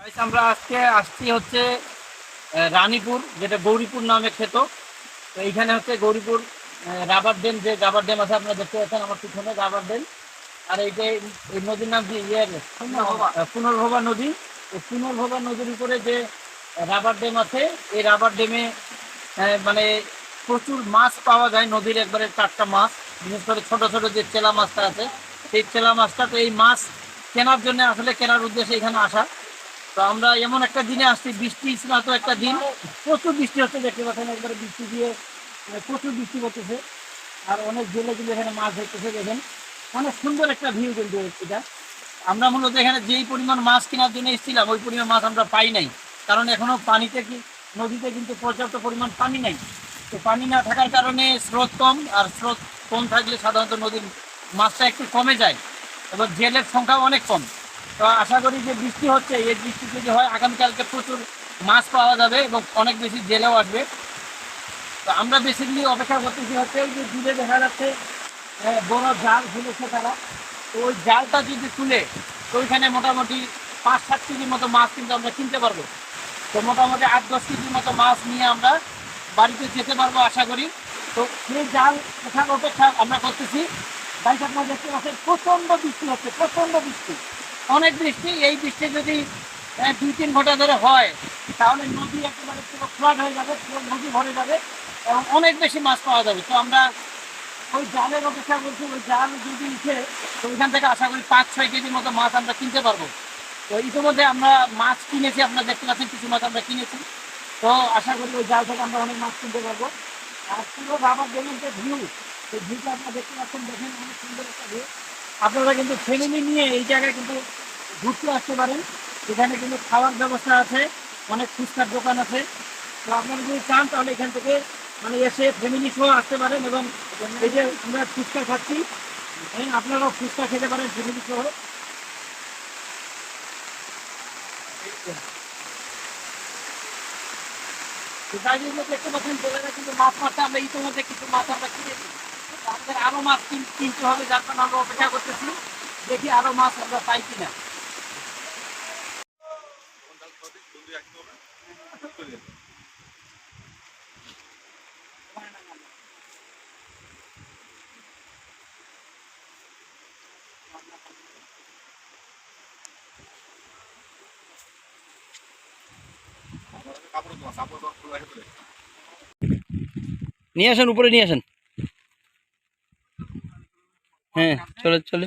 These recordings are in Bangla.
আমরা আজকে আসছি হচ্ছে রানীপুর যেটা গৌরীপুর নামে খ্যাত। তো এইখানে হচ্ছে গৌরীপুর রাবার ড্যাম যে রাবার ড্যাম আছে আপনারা দেখতে পাচ্ছেন আমার পিছনে রাবার ড্যাম। আর এই যে এই নদীর নাম কি? ইয়ে আহ, পুনর্ভবা নদী। এই পুনর্ভবা নদীর উপরে যে রাবার ড্যাম আছে এই রাবার ড্যামে মানে প্রচুর মাছ পাওয়া যায় নদীর একবারে টাটকা মাছ। বিশেষ করে ছোট ছোট যে চেলা মাছটা আছে সেই চেলা মাছটা তো এই মাছ কেনার জন্য আসলে কেনার উদ্দেশ্যে এখানে আসা। তো আমরা এমন একটা দিনে আসছি, বৃষ্টি স্নাত একটা দিন। প্রচুর বৃষ্টি হচ্ছে, দেখতে পাচ্ছেন একবারে বৃষ্টি দিয়ে মানে প্রচুর বৃষ্টি করতেছে আর অনেক জেলে কিন্তু এখানে মাছ ধরতেছে, দেখেন। অনেক সুন্দর একটা ভিউ কিন্তু এটা। আমরা মূলত এখানে যেই পরিমাণ মাছ কেনার জন্য এসেছিলাম, ওই পরিমাণ মাছ আমরা পাই নাই। কারণ এখনও পানিতে কি, নদীতে কিন্তু পর্যাপ্ত পরিমাণ পানি নাই। তো পানি না থাকার কারণে স্রোত কম, আর স্রোত কম থাকলে সাধারণত নদীর মাছটা একটু কমে যায়। এবং জেলের সংখ্যা অনেক কম। তো আশা করি যে বৃষ্টি হচ্ছে, এই বৃষ্টি যদি হয়, আগামীকালকে প্রচুর মাছ পাওয়া যাবে এবং অনেক বেশি জেলেও আসবে। তো আমরা বেসিক্যালি অপেক্ষা করতেছি হচ্ছে যে দূরে দেখা যাচ্ছে বড় জাল ফেলেছে তারা। তো ওই জালটা যদি তুলে, তো ওইখানে মোটামুটি পাঁচ, সাত কেজির মতো মাছ কিন্তু আমরা কিনতে পারব। তো মোটামুটি আট, দশ কেজির মতো মাছ নিয়ে আমরা বাড়িতে যেতে পারব আশা করি। তো সেই জাল ওঠার অপেক্ষা আমরা করতেছি। বাইক আপনারা দেখতে পাচ্ছেন, প্রচণ্ড বৃষ্টি হচ্ছে, প্রচণ্ড বৃষ্টি। অনেক বৃষ্টি, এই বৃষ্টি যদি দুই তিন ঘণ্টা ধরে হয়, তাহলে নদী একেবারে পুরো ফ্লাড হয়ে যাবে, পুরো নদী ভরে যাবে এবং অনেক বেশি মাছ পাওয়া যাবে। তো আমরা ওই জালের অপেক্ষা করছি, ওই জাল যদি উঠে, তো ওইখান থেকে আশা করি পাঁচ, ছয় কেজির মতো মাছ আমরা কিনতে পারব। তো ইতিমধ্যে আমরা মাছ কিনেছি, আপনারা দেখতে পাচ্ছেন কিছু মাছ আমরা কিনেছি। তো আশা করি ওই জাল থেকে আমরা অনেক মাছ কিনতে পারব। আর পুরো রাবার ড্যামের যে ভিউ সেই ভিউটা আপনারা দেখতে পাচ্ছেন, দেখেন অনেক সুন্দর একটা ভিউ। আপনারা কিন্তু ফ্যামিলি নিয়ে এই জায়গায় কিন্তু ঘুরতে আসতে পারেন। এখানে কিন্তু খাওয়ার ব্যবস্থা আছে অনেক ফুচকার দোকান আছে। তো আপনারা যদি চান তাহলে এখান থেকে মানে এসে ফ্যামিলি সহ আসতে পারেন এবং এই যে আমরা ফুচকা খাচ্ছি হ্যাঁ, আপনারাও ফুচকা খেতে পারেন ফ্যামিলি সহ। দেখতে পাচ্ছেন কিন্তু মাছ মারতে আমরা ইতিমধ্যে কিছু মাছ আমরা কিনেছি আমাদের আরও মাছ কিন- কিনতে হবে যার জন্য আমরা অপেক্ষা করতেছি। দেখি আরও মাছ আমরা পাই কিনা। নিয়ে আসেন উপরে নিয়ে আসেন। হ্যাঁ চলে চলে।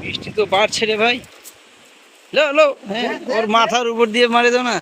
বৃষ্টি তো বাড়ছে রে ভাই। লো লো হ্যাঁ ওর মাথার উপর দিয়ে মারে দাও না।